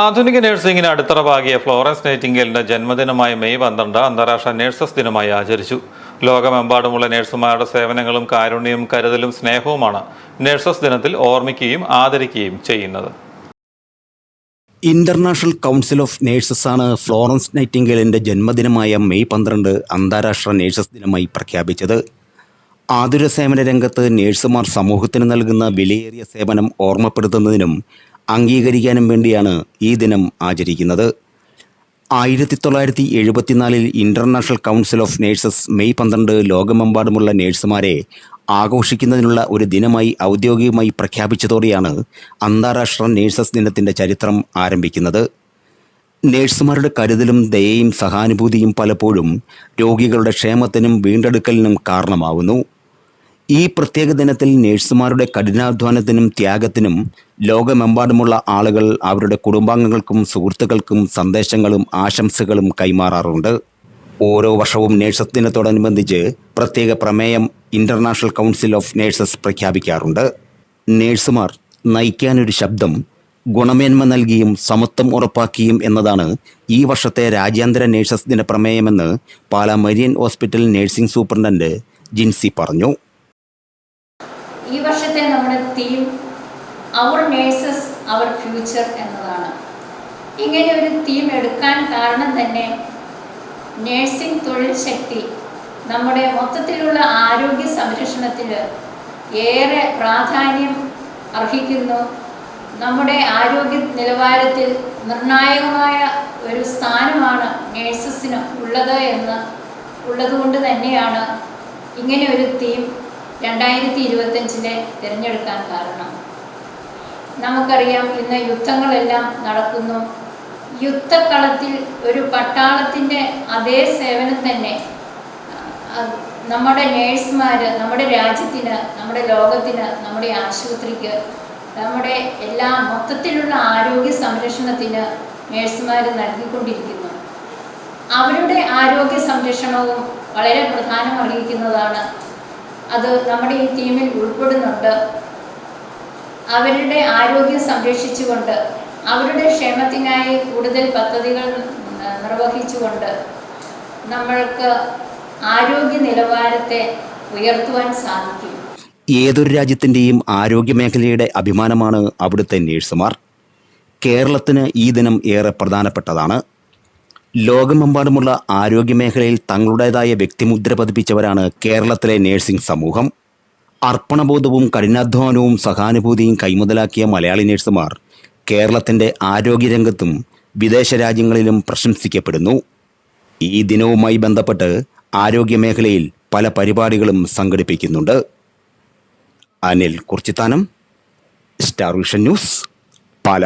ആധുനിക നഴ്സിംഗിന് അടിത്തറ ഫ്ലോറൻസ് നൈറ്റിംഗേലിന്റെ ജന്മദിനമായ മെയ് പന്ത്രണ്ട് അന്താരാഷ്ട്ര നഴ്സസ് ദിനമായി ആചരിച്ചു. ലോകമെമ്പാടുമുള്ള നഴ്സുമാരുടെ സേവനങ്ങളും കാരുണ്യവും കരുതലും സ്നേഹവുമാണ് നഴ്സസ് ദിനത്തിൽ ഓർമ്മിക്കുകയും ആദരിക്കുകയും ചെയ്യുന്നത്. ഇന്റർനാഷണൽ കൗൺസിൽ ഓഫ് നേഴ്സസ് ആണ് ഫ്ലോറൻസ് നൈറ്റിംഗേലിന്റെ ജന്മദിനമായ മെയ് പന്ത്രണ്ട് അന്താരാഷ്ട്ര നേഴ്സസ് ദിനമായി പ്രഖ്യാപിച്ചത്. ആതുര സേവന രംഗത്ത് നേഴ്സുമാർ സമൂഹത്തിന് നൽകുന്ന വിലയേറിയ സേവനം ഓർമ്മപ്പെടുത്തുന്നതിനും അംഗീകരിക്കാനും വേണ്ടിയാണ് ഈ ദിനം ആചരിക്കുന്നത്. ആയിരത്തി തൊള്ളായിരത്തി എഴുപത്തിനാലിൽ international council of nurses May പന്ത്രണ്ട് ലോകമെമ്പാടുമുള്ള നേഴ്സുമാരെ ആഘോഷിക്കുന്നതിനുള്ള ഒരു ദിനമായി ഔദ്യോഗികമായി പ്രഖ്യാപിച്ചതോടെയാണ് അന്താരാഷ്ട്ര നേഴ്സസ് ദിനത്തിന്റെ ചരിത്രം ആരംഭിക്കുന്നത്. നേഴ്സുമാരുടെ കരുതലും ദയയും സഹാനുഭൂതിയും പലപ്പോഴും രോഗികളുടെ ക്ഷേമത്തിനും വീണ്ടെടുക്കലിനും കാരണമാവുന്നു. ഈ പ്രത്യേക ദിനത്തിൽ നേഴ്സുമാരുടെ കഠിനാധ്വാനത്തിനും ത്യാഗത്തിനും ലോകമെമ്പാടുമുള്ള ആളുകൾ അവരുടെ കുടുംബാംഗങ്ങൾക്കും സുഹൃത്തുക്കൾക്കും സന്ദേശങ്ങളും ആശംസകളും കൈമാറാറുണ്ട്. ഓരോ വർഷവും നേഴ്സസ് ദിനത്തോടനുബന്ധിച്ച് പ്രത്യേക പ്രമേയം ഇന്റർനാഷണൽ കൗൺസിൽ ഓഫ് നേഴ്സസ് പ്രഖ്യാപിക്കാറുണ്ട്. നേഴ്സുമാർ നയിക്കാനൊരു ശബ്ദം ഗുണമേന്മ നൽകിയും സമത്വം ഉറപ്പാക്കിയും എന്നതാണ് ഈ വർഷത്തെ രാജ്യാന്തര നേഴ്സസ് ദിന പ്രമേയമെന്ന് Pala Marian hospital nursing superintendent Jincy പറഞ്ഞു. വർഷത്തെ നമ്മുടെ theme our nurses our future എന്നതാണ്. ഇങ്ങനെ ഒരു തീം എടുക്കാൻ കാരണം തന്നെ നേഴ്സിംഗ് തൊഴിൽ ശക്തി. നമ്മുടെ മൊത്തത്തിലുള്ള ആരോഗ്യ സംരക്ഷണത്തിൽ ഏറെ പ്രാധാന്യം അർഹിക്കുന്നു. നമ്മുടെ ആരോഗ്യ നിലവാരത്തിൽ നിർണായകമായ ഒരു സ്ഥാനമാണ് നേഴ്സസിന് ഉള്ളത് എന്ന് ഉള്ളതുകൊണ്ട് തന്നെയാണ് ഇങ്ങനെ ഒരു തീം രണ്ടായിരത്തി ഇരുപത്തഞ്ചിനെ തിരഞ്ഞെടുക്കാൻ കാരണം. നമുക്കറിയാം ഇന്ന് യുദ്ധങ്ങളെല്ലാം നടക്കുന്നു. യുദ്ധക്കളത്തിൽ ഒരു പട്ടാളത്തിന്റെ അതേ സേവനം തന്നെ നമ്മുടെ നേഴ്സുമാർ നമ്മുടെ രാജ്യത്തിന് നമ്മുടെ ലോകത്തിന് നമ്മുടെ ആശുപത്രിക്ക് നമ്മുടെ എല്ലാ മൊത്തത്തിലുള്ള ആരോഗ്യ സംരക്ഷണത്തിന് നേഴ്സുമാർ നൽകിക്കൊണ്ടിരിക്കുന്നു. അവരുടെ ആരോഗ്യ സംരക്ഷണവും വളരെ പ്രധാനം അർഹിക്കുന്നതാണ് അത് നമ്മുടെ ഈ ടീമിൽ ഉൾപ്പെടുന്നുണ്ട്. അവരുടെ ആരോഗ്യം സംരക്ഷിച്ചുകൊണ്ട് അവരുടെ ക്ഷേമത്തിനായി കൂടുതൽ പദ്ധതികൾ നിർവഹിച്ചുകൊണ്ട് നമ്മൾക്ക് ആരോഗ്യ നിലവാരത്തെ ഉയർത്തുവാൻ സാധിക്കും. ഏതൊരു രാജ്യത്തിന്റെയും ആരോഗ്യ മേഖലയുടെ അഭിമാനമാണ് അവിടുത്തെ നേഴ്സുമാർ. കേരളത്തിന് ഈ ദിനം ഏറെ പ്രധാനപ്പെട്ടതാണ്. ലോകമെമ്പാടുമുള്ള ആരോഗ്യമേഖലയിൽ തങ്ങളുടേതായ വ്യക്തിമുദ്ര പതിപ്പിച്ചവരാണ് കേരളത്തിലെ നേഴ്സിംഗ് സമൂഹം. അർപ്പണബോധവും കഠിനാധ്വാനവും സഹാനുഭൂതിയും കൈമുതലാക്കിയ മലയാളി നേഴ്സുമാർ കേരളത്തിന്റെ ആരോഗ്യരംഗത്തും വിദേശ രാജ്യങ്ങളിലും പ്രശംസിക്കപ്പെടുന്നു. ഈ ദിനവുമായി ബന്ധപ്പെട്ട് ആരോഗ്യമേഖലയിൽ പല പരിപാടികളും സംഘടിപ്പിക്കുന്നുണ്ട്. Anil Kurichithanam star vision news Pala.